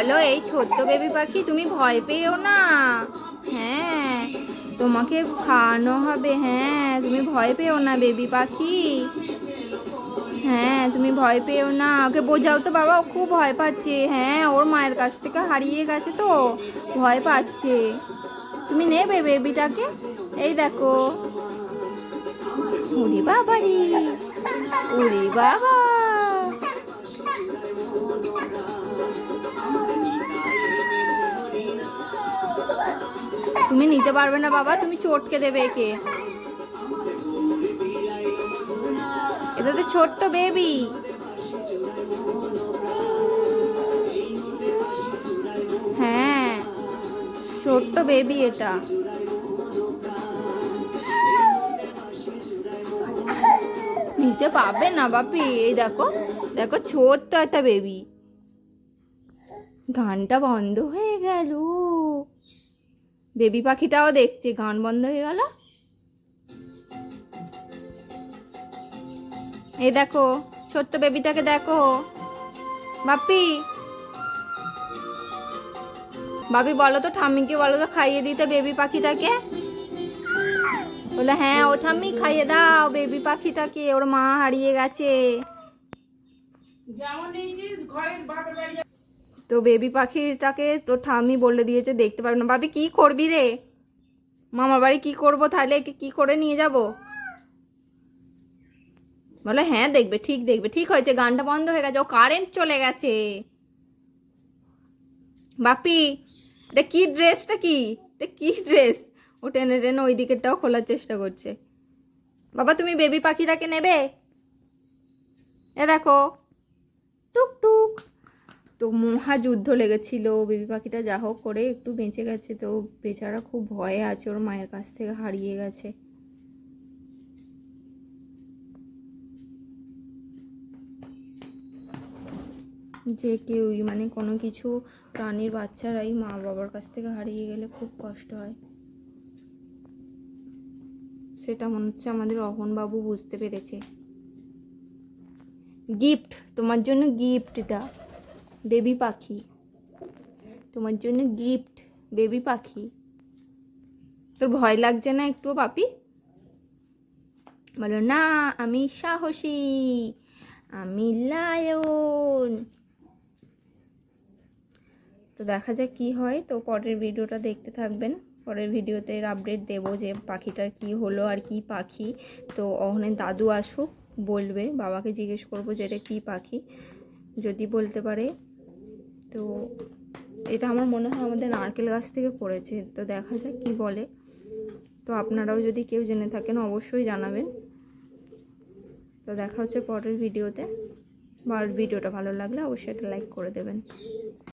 বলো, এই ছোট্ট বেবি পাখি তুমি ভয় পেও না। হ্যাঁ তোমাকে খাওয়ানো হবে হ্যাঁ তুমি ভয় পেও না বেবি পাখি। হ্যাঁ তুমি ভয় পেও না। ওকে বোঝাও তো বাবা, ও খুব ভয় পাচ্ছে। হ্যাঁ ওর মায়ের কাছ থেকে হারিয়ে গেছে তো, ভয় পাচ্ছে। তুমি নেবে বেবিটাকে? এই দেখো। ওরে বাবা রে ওরে বাবা। তুমি নিতে পারবে না বাবা, তুমি চটকে দেবে একে। এটা তো ছোট্ট বেবি হ্যাঁ ছোট্ট বেবি এটা। নিতে পারবে না বাপি, এই দেখো দেখো ছোট্ট একটা বেবি গানটা বন্ধ হয়ে গেল। বেবি পাখিটাও দেখছে গান বন্ধ হয়ে গেল। এই দেখো, ছোট্ট বেবিটাকে দেখো। বাপি বাপি বলো তো, ঠাম্মিকে বলো তো, খাইয়ে দিতে বেবি পাখিটাকে। বলে হ্যাঁ ও ঠাম্মি, খাইয়ে দাও বেবি পাখিটাকে, ওর মা হারিয়ে গেছে। যেমন নিয়েছিস, ঘরের বাপের তো বেবি পাখিটাকে তো ঠাম্মি বলে দিয়েছে, দেখতে পারবে না। বাবি কি করবি রে? মামার বাড়ি কি করব তাহলে? কি করে নিয়ে যাব? বলে হ্যাঁ দেখবে, ঠিক দেখবে, ঠিক হয়েছে, গানটা বন্ধ হয়ে গেছে, ও কারেন্ট চলে গেছে। বাপি, এটা কি ড্রেসটা কি? এটা কি ড্রেস ও টেনে টেনে ওই দিকেরটাও খোলার চেষ্টা করছে। বাবা, তুমি বেবি পাখিটাকে নেবে? এ দেখো তো মহা যুদ্ধ লেগেছিল। বেবি পাখিটা যা হোক করে একটু বেঁচে গেছে তো বেচারা খুব ভয়ে আছে, ওর মায়ের কাছ থেকে হারিয়ে গেছে। যে কেউই মানে কোনো কিছু প্রাণীর বাচ্চারাই মা বাবার কাছ থেকে হারিয়ে গেলে খুব কষ্ট হয়। সেটা মনে হচ্ছে আমাদের অহনবাবু বুঝতে পেরেছে। গিফট তোমার জন্য গিফট এটা বেবি পাখি। তোমার জন্য গিফট বেবি পাখি। তোর ভয় লাগছে না একটু পাপি? বলো, না, আমি সাহসী। আমি লায়ন তো দেখা যাক কি হয়। তো পরের ভিডিওটা দেখতে থাকবেন। পরের ভিডিওতে আপডেট দেবো যে পাখিটার কি হলো আর কি পাখি। তো ওখানে দাদু আসুক, বলবে। বাবাকে জিজ্ঞেস করব যে এটা কী পাখি? যদি বলতে পারে তো এটা আমার মনে হয় আমাদের নারকেল গাছ থেকে পড়েছে, তো দেখা যাক কি বলে। তো আপনারাও যদি কেউ জেনে থাকেন অবশ্যই জানাবেন। তো দেখা হচ্ছে পরের ভিডিওতে। বা ভিডিওটা ভালো লাগলে অবশ্যই একটা লাইক করে দেবেন।